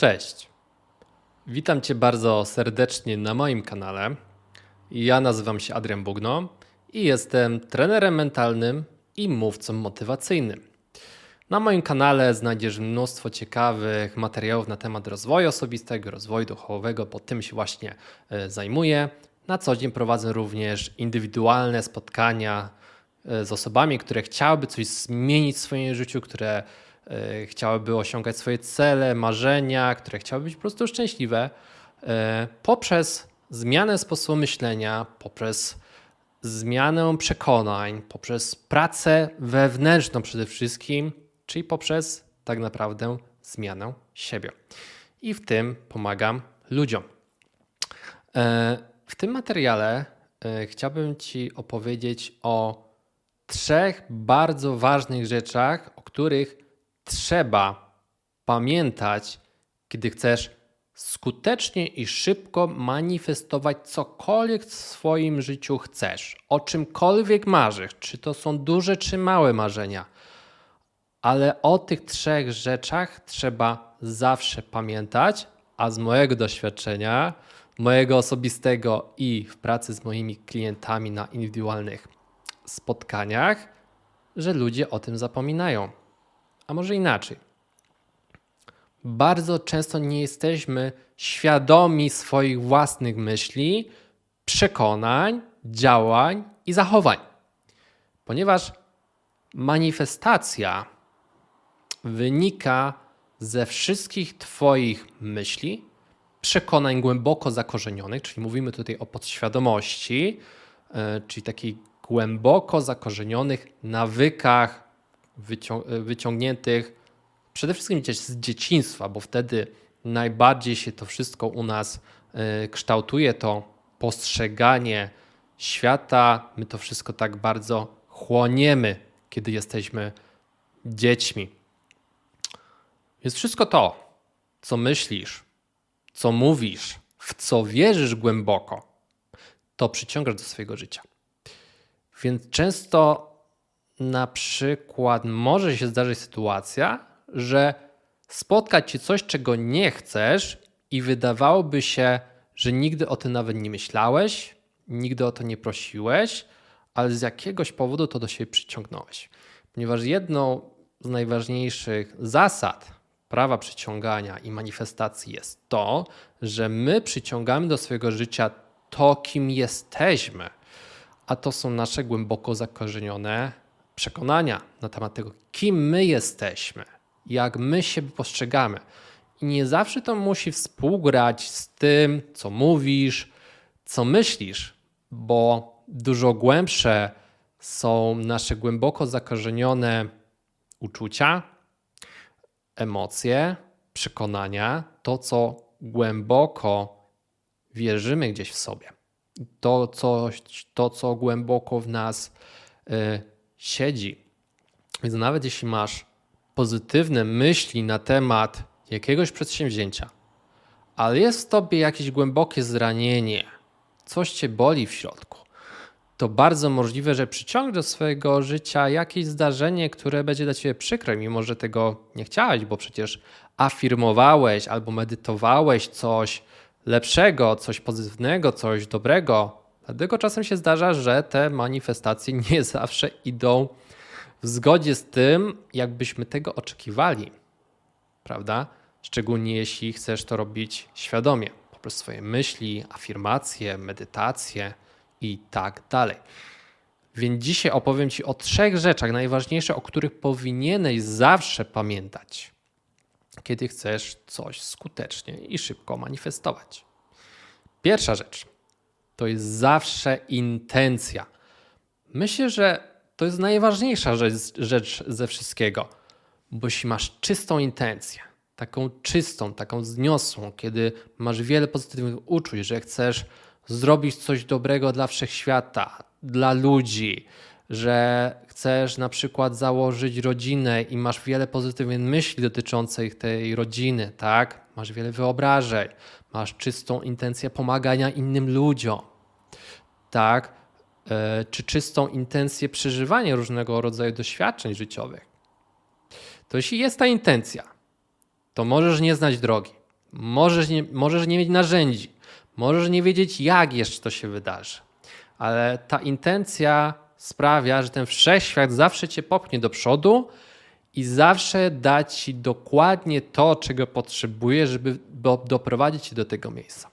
Cześć. Witam Cię bardzo serdecznie na moim kanale. Ja nazywam się Adrian Bugno i jestem trenerem mentalnym i mówcą motywacyjnym. Na moim kanale znajdziesz mnóstwo ciekawych materiałów na temat rozwoju osobistego, rozwoju duchowego, bo tym się właśnie e, zajmuję. Na co dzień prowadzę również indywidualne spotkania z osobami, które chciałyby coś zmienić w swoim życiu, które e, chciałyby osiągać swoje cele, marzenia, które chciałyby być po prostu szczęśliwe e, poprzez zmianę sposobu myślenia, poprzez zmianę przekonań, poprzez pracę wewnętrzną przede wszystkim, czyli poprzez tak naprawdę zmianę siebie. I w tym pomagam ludziom. E, W tym materiale e, chciałbym Ci opowiedzieć o trzech bardzo ważnych rzeczach, o których trzeba pamiętać, kiedy chcesz skutecznie i szybko manifestować cokolwiek w swoim życiu chcesz, o czymkolwiek marzysz, czy to są duże czy małe marzenia. Ale o tych trzech rzeczach trzeba zawsze pamiętać, a z mojego doświadczenia, mojego osobistego i w pracy z moimi klientami na indywidualnych spotkaniach, że ludzie o tym zapominają. A może inaczej. Bardzo często nie jesteśmy świadomi swoich własnych myśli, przekonań, działań i zachowań, ponieważ manifestacja wynika ze wszystkich Twoich myśli, przekonań głęboko zakorzenionych, czyli mówimy tutaj o podświadomości, e, czyli takich głęboko zakorzenionych nawykach wycią- wyciągniętych przede wszystkim z dzieciństwa, bo wtedy najbardziej się to wszystko u nas e, kształtuje, to postrzeganie świata. My to wszystko tak bardzo chłoniemy, kiedy jesteśmy dziećmi. Więc wszystko to, co myślisz, co mówisz, w co wierzysz głęboko, to przyciągasz do swojego życia. Więc często na przykład może się zdarzyć sytuacja, że spotkać cię coś, czego nie chcesz i wydawałoby się, że nigdy o tym nawet nie myślałeś, nigdy o to nie prosiłeś, ale z jakiegoś powodu to do siebie przyciągnąłeś. Ponieważ jedną z najważniejszych zasad prawa przyciągania i manifestacji jest to, że my przyciągamy do swojego życia to, kim jesteśmy, a to są nasze głęboko zakorzenione przekonania na temat tego, kim my jesteśmy, jak my siebie postrzegamy. I nie zawsze to musi współgrać z tym, co mówisz, co myślisz, bo dużo głębsze są nasze głęboko zakorzenione uczucia, emocje, przekonania, to co głęboko wierzymy gdzieś w sobie. To, coś, to co głęboko w nas y, siedzi. Więc nawet jeśli masz pozytywne myśli na temat jakiegoś przedsięwzięcia, ale jest w tobie jakieś głębokie zranienie, coś cię boli w środku, to bardzo możliwe, że przyciągnie do swojego życia jakieś zdarzenie, które będzie dla ciebie przykre, mimo że tego nie chciałeś, bo przecież afirmowałeś albo medytowałeś coś lepszego, coś pozytywnego, coś dobrego. Dlatego czasem się zdarza, że te manifestacje nie zawsze idą w zgodzie z tym, jakbyśmy tego oczekiwali, prawda? Szczególnie jeśli chcesz to robić świadomie, poprzez swoje myśli, afirmacje, medytacje i tak dalej. Więc dzisiaj opowiem Ci o trzech rzeczach najważniejszych, o których powinieneś zawsze pamiętać, kiedy chcesz coś skutecznie i szybko manifestować. Pierwsza rzecz to jest zawsze intencja. Myślę, że to jest najważniejsza rzecz, rzecz ze wszystkiego, bo jeśli masz czystą intencję, taką czystą, taką zniosłą, kiedy masz wiele pozytywnych uczuć, że chcesz zrobić coś dobrego dla wszechświata, dla ludzi, że chcesz na przykład założyć rodzinę i masz wiele pozytywnych myśli dotyczących tej rodziny, tak? Masz wiele wyobrażeń, masz czystą intencję pomagania innym ludziom, tak? E, Czy czystą intencję przeżywania różnego rodzaju doświadczeń życiowych. To jeśli jest ta intencja, to możesz nie znać drogi, Możesz nie, możesz nie mieć narzędzi, możesz nie wiedzieć, jak jeszcze to się wydarzy, ale ta intencja sprawia, że ten wszechświat zawsze cię popchnie do przodu i zawsze da ci dokładnie to, czego potrzebujesz, żeby doprowadzić cię do tego miejsca.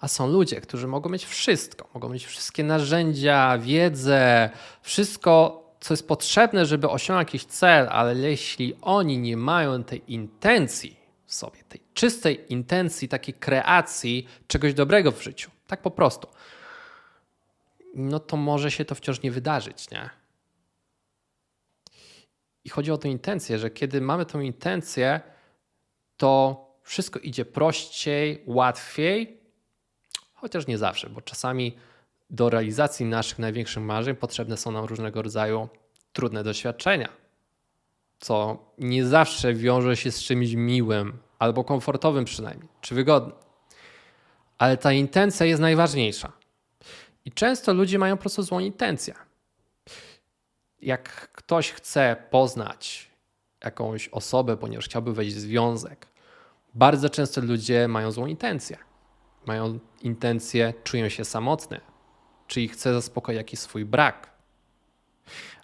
A są ludzie, którzy mogą mieć wszystko, mogą mieć wszystkie narzędzia, wiedzę, wszystko, co jest potrzebne, żeby osiągnąć jakiś cel, ale jeśli oni nie mają tej intencji w sobie, tej czystej intencji, takiej kreacji czegoś dobrego w życiu, tak po prostu, no to może się to wciąż nie wydarzyć, nie? I chodzi o tę intencję, że kiedy mamy tę intencję, to wszystko idzie prościej, łatwiej, chociaż nie zawsze, bo czasami do realizacji naszych największych marzeń potrzebne są nam różnego rodzaju trudne doświadczenia, co nie zawsze wiąże się z czymś miłym albo komfortowym przynajmniej, czy wygodnym. Ale ta intencja jest najważniejsza. I często ludzie mają po prostu złą intencję. Jak ktoś chce poznać jakąś osobę, ponieważ chciałby wejść w związek, bardzo często ludzie mają złą intencję. Mają intencję, czują się samotne, czyli chce zaspokoić jakiś swój brak.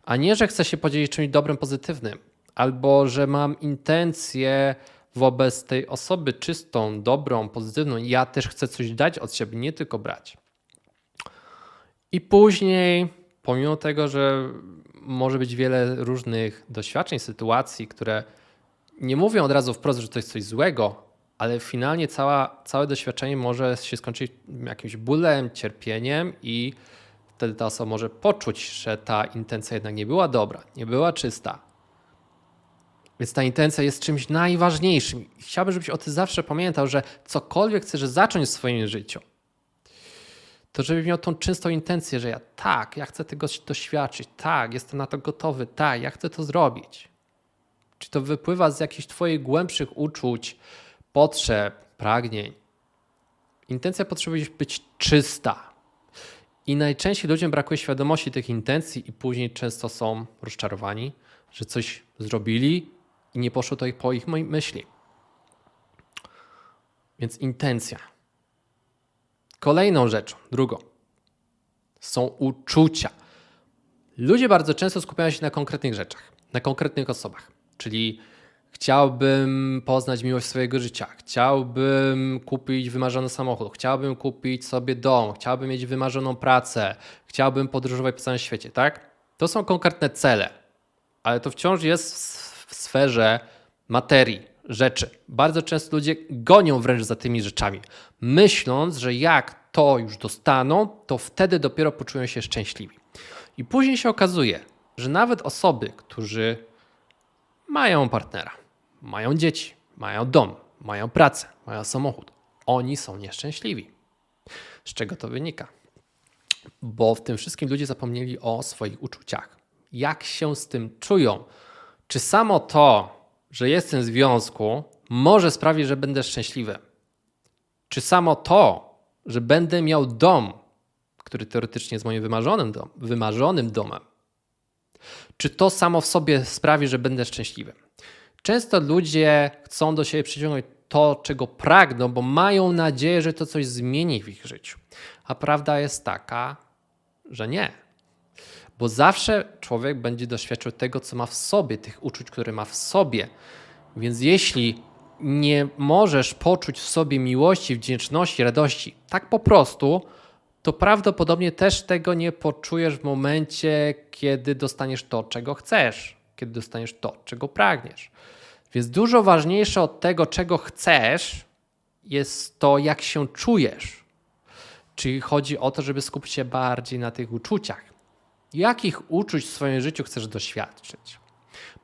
A nie, że chce się podzielić czymś dobrym, pozytywnym, albo że mam intencję wobec tej osoby czystą, dobrą, pozytywną. Ja też chcę coś dać od siebie, nie tylko brać. I później, pomimo tego, że może być wiele różnych doświadczeń, sytuacji, które nie mówią od razu wprost, że to jest coś złego, ale finalnie cała, całe doświadczenie może się skończyć jakimś bólem, cierpieniem i wtedy ta osoba może poczuć, że ta intencja jednak nie była dobra, nie była czysta. Więc ta intencja jest czymś najważniejszym. Chciałbym, żebyś o tym zawsze pamiętał, że cokolwiek chcesz zacząć w swoim życiu, to żeby miał tą czystą intencję, że ja tak, ja chcę tego doświadczyć, tak, jestem na to gotowy, tak, ja chcę to zrobić. Czy to wypływa z jakichś Twoich głębszych uczuć, potrzeb, pragnień. Intencja potrzebuje być czysta. I najczęściej ludziom brakuje świadomości tych intencji, i później często są rozczarowani, że coś zrobili i nie poszło to po ich myśli. Więc intencja. Kolejną rzeczą, drugą, są uczucia. Ludzie bardzo często skupiają się na konkretnych rzeczach, na konkretnych osobach, czyli Chciałbym poznać miłość swojego życia, chciałbym kupić wymarzony samochód, chciałbym kupić sobie dom, chciałbym mieć wymarzoną pracę, chciałbym podróżować po całym świecie, tak? To są konkretne cele, ale to wciąż jest w sferze materii, rzeczy. Bardzo często ludzie gonią wręcz za tymi rzeczami, myśląc, że jak to już dostaną, to wtedy dopiero poczują się szczęśliwi. I później się okazuje, że nawet osoby, którzy mają partnera, mają dzieci, mają dom, mają pracę, mają samochód. Oni są nieszczęśliwi. Z czego to wynika? Bo w tym wszystkim ludzie zapomnieli o swoich uczuciach. Jak się z tym czują? Czy samo to, że jestem w związku, może sprawić, że będę szczęśliwy? Czy samo to, że będę miał dom, który teoretycznie jest moim wymarzonym, dom, wymarzonym domem, czy to samo w sobie sprawi, że będę szczęśliwy? Często ludzie chcą do siebie przyciągnąć to, czego pragną, bo mają nadzieję, że to coś zmieni w ich życiu. A prawda jest taka, że nie. Bo zawsze człowiek będzie doświadczał tego, co ma w sobie, tych uczuć, które ma w sobie. Więc jeśli nie możesz poczuć w sobie miłości, wdzięczności, radości, tak po prostu, to prawdopodobnie też tego nie poczujesz w momencie, kiedy dostaniesz to, czego chcesz, kiedy dostaniesz to, czego pragniesz. Więc dużo ważniejsze od tego, czego chcesz, jest to, jak się czujesz. Czyli chodzi o to, żeby skupić się bardziej na tych uczuciach. Jakich uczuć w swoim życiu chcesz doświadczyć?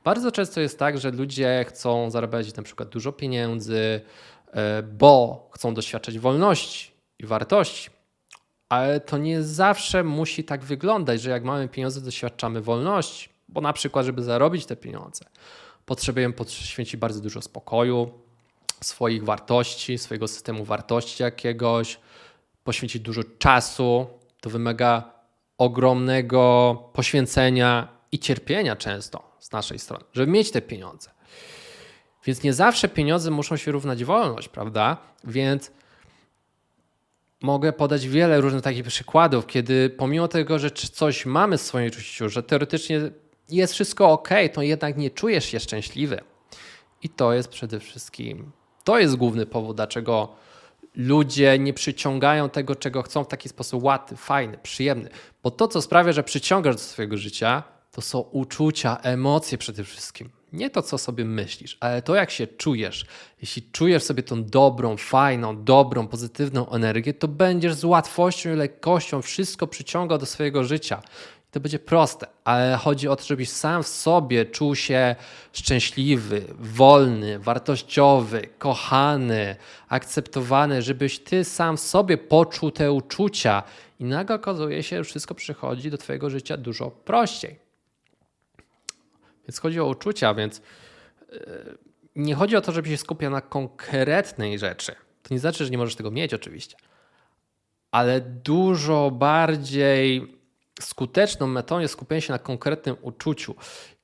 Bardzo często jest tak, że ludzie chcą zarabiać na przykład dużo pieniędzy, e, bo chcą doświadczać wolności i wartości. Ale to nie zawsze musi tak wyglądać, że jak mamy pieniądze, doświadczamy wolności, bo na przykład, żeby zarobić te pieniądze, potrzebujemy poświęcić bardzo dużo spokoju, swoich wartości, swojego systemu wartości jakiegoś, poświęcić dużo czasu. To wymaga ogromnego poświęcenia i cierpienia często z naszej strony, żeby mieć te pieniądze. Więc nie zawsze pieniądze muszą się równać wolność, prawda? Więc mogę podać wiele różnych takich przykładów, kiedy pomimo tego, że coś mamy w swoim życiu, że teoretycznie jest wszystko ok, to jednak nie czujesz się szczęśliwy. I to jest przede wszystkim, to jest główny powód, dlaczego ludzie nie przyciągają tego, czego chcą w taki sposób łatwy, fajny, przyjemny. Bo to, co sprawia, że przyciągasz do swojego życia, to są uczucia, emocje przede wszystkim. Nie to, co sobie myślisz, ale to, jak się czujesz. Jeśli czujesz sobie tą dobrą, fajną, dobrą, pozytywną energię, to będziesz z łatwością i lekkością wszystko przyciągał do swojego życia. To będzie proste, ale chodzi o to, żebyś sam w sobie czuł się szczęśliwy, wolny, wartościowy, kochany, akceptowany, żebyś ty sam w sobie poczuł te uczucia i nagle okazuje się, że wszystko przychodzi do twojego życia dużo prościej. Więc chodzi o uczucia, więc yy, nie chodzi o to, żeby się skupiał na konkretnej rzeczy. To nie znaczy, że nie możesz tego mieć, oczywiście. Ale dużo bardziej skuteczną metodą jest skupienie się na konkretnym uczuciu.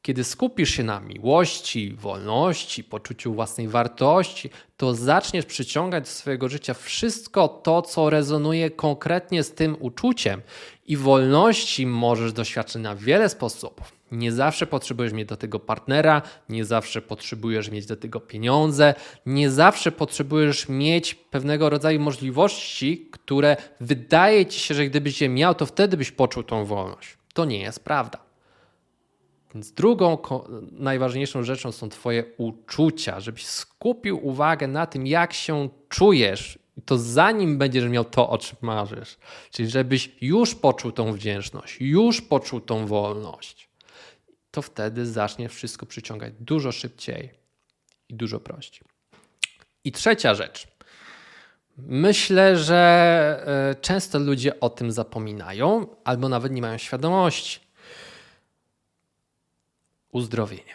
Kiedy skupisz się na miłości, wolności, poczuciu własnej wartości, to zaczniesz przyciągać do swojego życia wszystko to, co rezonuje konkretnie z tym uczuciem. I wolności możesz doświadczyć na wiele sposobów. Nie zawsze potrzebujesz mieć do tego partnera, nie zawsze potrzebujesz mieć do tego pieniądze, nie zawsze potrzebujesz mieć pewnego rodzaju możliwości, które wydaje ci się, że gdybyś je miał, to wtedy byś poczuł tą wolność. To nie jest prawda. Więc drugą najważniejszą rzeczą są Twoje uczucia, żebyś skupił uwagę na tym, jak się czujesz, i to zanim będziesz miał to, o czym marzysz. Czyli żebyś już poczuł tą wdzięczność, już poczuł tą wolność to wtedy zacznie wszystko przyciągać dużo szybciej i dużo prościej. I trzecia rzecz. Myślę, że e, często ludzie o tym zapominają albo nawet nie mają świadomości. Uzdrowienie.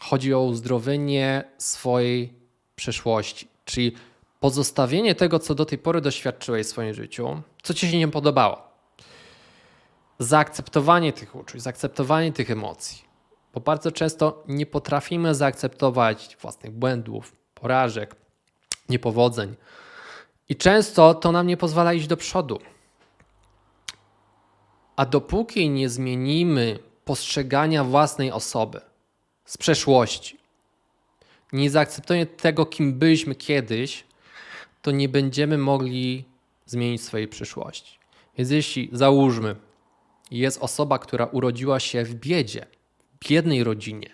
Chodzi o uzdrowienie swojej przeszłości, czyli pozostawienie tego, co do tej pory doświadczyłeś w swoim życiu, co ci się nie podobało zaakceptowanie tych uczuć, zaakceptowanie tych emocji. Bo bardzo często nie potrafimy zaakceptować własnych błędów, porażek, niepowodzeń. I często to nam nie pozwala iść do przodu. A dopóki nie zmienimy postrzegania własnej osoby z przeszłości, nie zaakceptujemy tego, kim byliśmy kiedyś, to nie będziemy mogli zmienić swojej przyszłości. Więc jeśli załóżmy, jest osoba, która urodziła się w biedzie, w biednej rodzinie,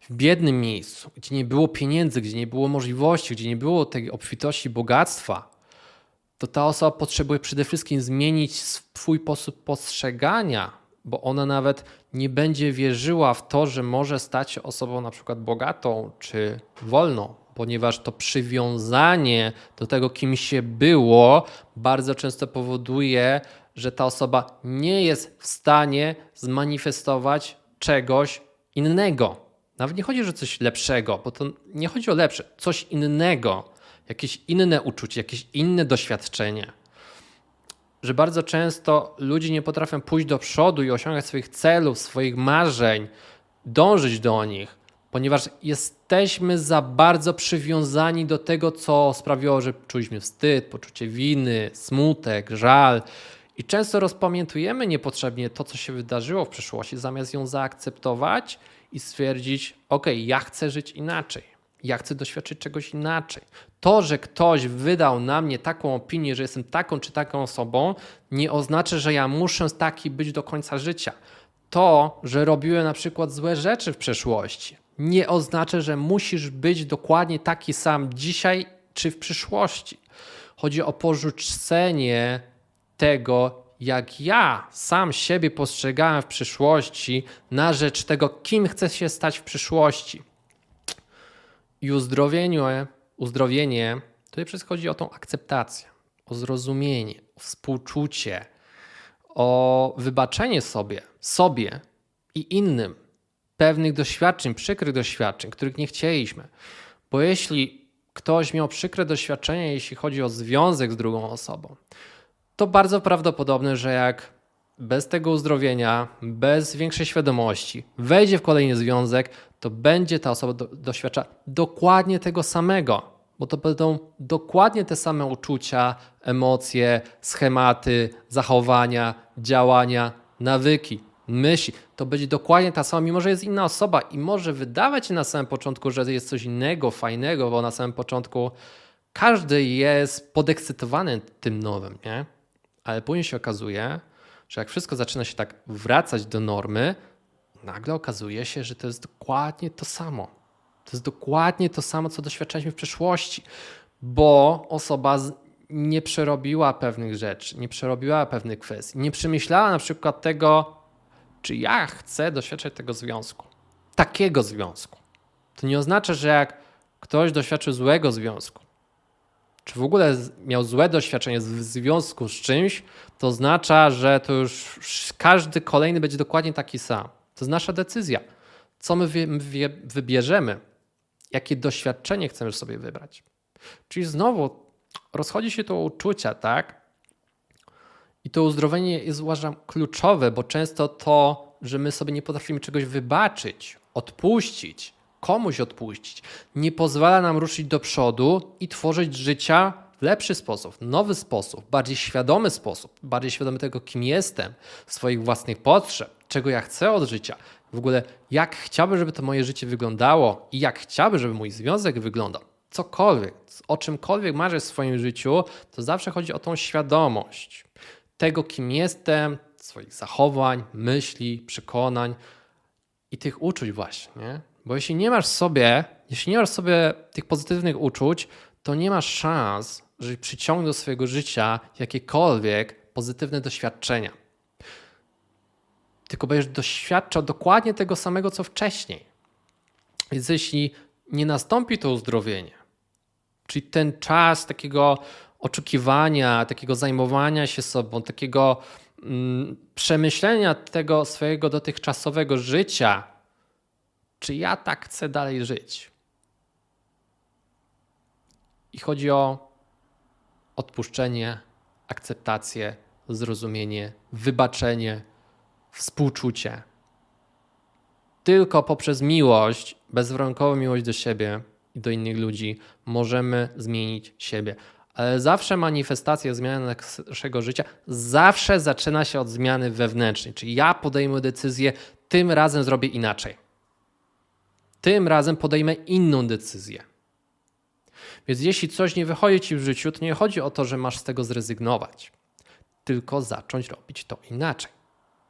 w biednym miejscu, gdzie nie było pieniędzy, gdzie nie było możliwości, gdzie nie było tej obfitości bogactwa, to ta osoba potrzebuje przede wszystkim zmienić swój sposób postrzegania, bo ona nawet nie będzie wierzyła w to, że może stać się osobą na przykład bogatą czy wolną, ponieważ to przywiązanie do tego, kim się było, bardzo często powoduje, że ta osoba nie jest w stanie zmanifestować czegoś innego. Nawet nie chodzi, że coś lepszego, bo to nie chodzi o lepsze, coś innego, jakieś inne uczucie, jakieś inne doświadczenie. Że bardzo często ludzie nie potrafią pójść do przodu i osiągać swoich celów, swoich marzeń, dążyć do nich, ponieważ jesteśmy za bardzo przywiązani do tego, co sprawiło, że czuliśmy wstyd, poczucie winy, smutek, żal i często rozpamiętujemy niepotrzebnie to, co się wydarzyło w przeszłości, zamiast ją zaakceptować i stwierdzić: OK, ja chcę żyć inaczej. Ja chcę doświadczyć czegoś inaczej. To, że ktoś wydał na mnie taką opinię, że jestem taką czy taką osobą, nie oznacza, że ja muszę taki być do końca życia. To, że robiłem na przykład złe rzeczy w przeszłości, nie oznacza, że musisz być dokładnie taki sam dzisiaj czy w przyszłości. Chodzi o porzucenie tego, jak ja sam siebie postrzegałem w przyszłości, na rzecz tego, kim chcę się stać w przyszłości. I uzdrowienie, uzdrowienie tutaj wszystko chodzi o tą akceptację, o zrozumienie, o współczucie, o wybaczenie sobie, sobie i innym pewnych doświadczeń, przykrych doświadczeń, których nie chcieliśmy. Bo jeśli ktoś miał przykre doświadczenia, jeśli chodzi o związek z drugą osobą, to bardzo prawdopodobne, że jak bez tego uzdrowienia, bez większej świadomości wejdzie w kolejny związek, to będzie ta osoba do, doświadcza dokładnie tego samego, bo to będą dokładnie te same uczucia, emocje, schematy, zachowania, działania, nawyki, myśli. To będzie dokładnie ta sama, mimo że jest inna osoba i może wydawać się na samym początku, że jest coś innego, fajnego, bo na samym początku każdy jest podekscytowany tym nowym, nie? Ale później się okazuje, że jak wszystko zaczyna się tak wracać do normy, nagle okazuje się, że to jest dokładnie to samo. To jest dokładnie to samo, co doświadczaliśmy w przeszłości, bo osoba nie przerobiła pewnych rzeczy, nie przerobiła pewnych kwestii, nie przemyślała na przykład tego, czy ja chcę doświadczać tego związku, takiego związku. To nie oznacza, że jak ktoś doświadczył złego związku, czy w ogóle miał złe doświadczenie w związku z czymś, to oznacza, że to już każdy kolejny będzie dokładnie taki sam. To jest nasza decyzja. Co my wybierzemy, jakie doświadczenie chcemy sobie wybrać. Czyli znowu rozchodzi się to uczucia, tak? I to uzdrowienie jest uważam kluczowe, bo często to, że my sobie nie potrafimy czegoś wybaczyć, odpuścić, komuś odpuścić, nie pozwala nam ruszyć do przodu i tworzyć życia w lepszy sposób, nowy sposób, bardziej świadomy sposób, bardziej świadomy tego, kim jestem, swoich własnych potrzeb, czego ja chcę od życia, w ogóle jak chciałbym, żeby to moje życie wyglądało i jak chciałbym, żeby mój związek wyglądał. Cokolwiek, o czymkolwiek marzę w swoim życiu, to zawsze chodzi o tą świadomość tego, kim jestem, swoich zachowań, myśli, przekonań i tych uczuć właśnie. Bo jeśli nie masz sobie, jeśli nie masz sobie tych pozytywnych uczuć, to nie masz szans, żeby przyciągnąć do swojego życia jakiekolwiek pozytywne doświadczenia. Tylko będziesz doświadczał dokładnie tego samego, co wcześniej. Więc jeśli nie nastąpi to uzdrowienie, czyli ten czas takiego oczekiwania, takiego zajmowania się sobą, takiego mm, przemyślenia tego swojego dotychczasowego życia, czy ja tak chcę dalej żyć. I chodzi o odpuszczenie, akceptację, zrozumienie, wybaczenie, współczucie. Tylko poprzez miłość, bezwarunkową miłość do siebie i do innych ludzi możemy zmienić siebie. Ale zawsze manifestacja zmiany naszego życia zawsze zaczyna się od zmiany wewnętrznej. Czyli ja podejmę decyzję, tym razem zrobię inaczej. Tym razem podejmę inną decyzję. Więc jeśli coś nie wychodzi ci w życiu, to nie chodzi o to, że masz z tego zrezygnować, tylko zacząć robić to inaczej.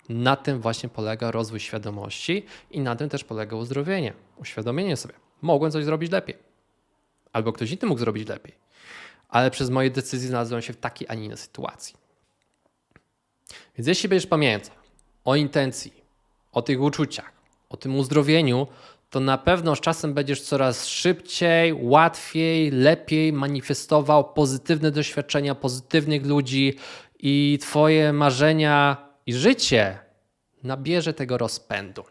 Na tym właśnie polega rozwój świadomości i na tym też polega uzdrowienie, uświadomienie sobie. Mogłem coś zrobić lepiej. Albo ktoś inny mógł zrobić lepiej. Ale przez moje decyzje znalazłem się w takiej, a nie innej sytuacji. Więc jeśli będziesz pamiętał o intencji, o tych uczuciach, o tym uzdrowieniu, to na pewno z czasem będziesz coraz szybciej, łatwiej, lepiej manifestował pozytywne doświadczenia pozytywnych ludzi i Twoje marzenia i życie nabierze tego rozpędu.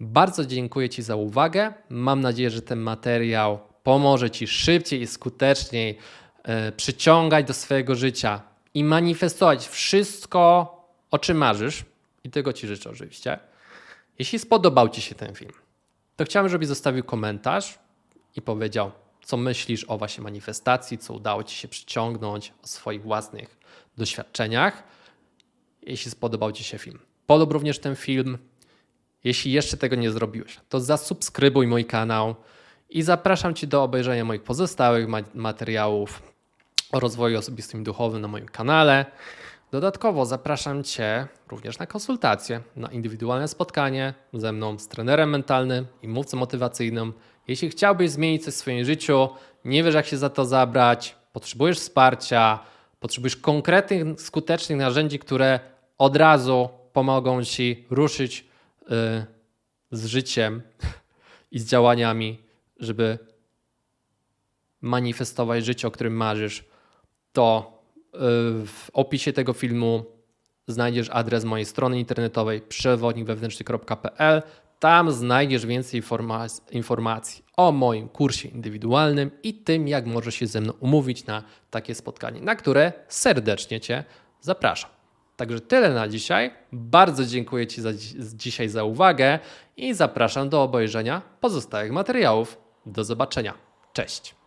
Bardzo dziękuję Ci za uwagę. Mam nadzieję, że ten materiał pomoże Ci szybciej i skuteczniej e, przyciągać do swojego życia i manifestować wszystko, o czym marzysz. I tego Ci życzę oczywiście. Jeśli spodobał Ci się ten film, to chciałbym, żebyś zostawił komentarz i powiedział, co myślisz o właśnie manifestacji, co udało Ci się przyciągnąć, o swoich własnych doświadczeniach. Jeśli spodobał Ci się film, polub również ten film. Jeśli jeszcze tego nie zrobiłeś, to zasubskrybuj mój kanał i zapraszam Cię do obejrzenia moich pozostałych materiałów o rozwoju osobistym i duchowym na moim kanale. Dodatkowo zapraszam Cię również na konsultacje, na indywidualne spotkanie ze mną, z trenerem mentalnym i mówcą motywacyjnym. Jeśli chciałbyś zmienić coś w swoim życiu, nie wiesz jak się za to zabrać, potrzebujesz wsparcia, potrzebujesz konkretnych, skutecznych narzędzi, które od razu pomogą Ci ruszyć yy, z życiem i z działaniami, żeby manifestować życie, o którym marzysz, to w opisie tego filmu znajdziesz adres mojej strony internetowej przewodnikwewnętrzny.pl. Tam znajdziesz więcej informacji o moim kursie indywidualnym i tym, jak możesz się ze mną umówić na takie spotkanie, na które serdecznie Cię zapraszam. Także tyle na dzisiaj. Bardzo dziękuję Ci za, dzi- dzisiaj za uwagę i zapraszam do obejrzenia pozostałych materiałów. Do zobaczenia. Cześć.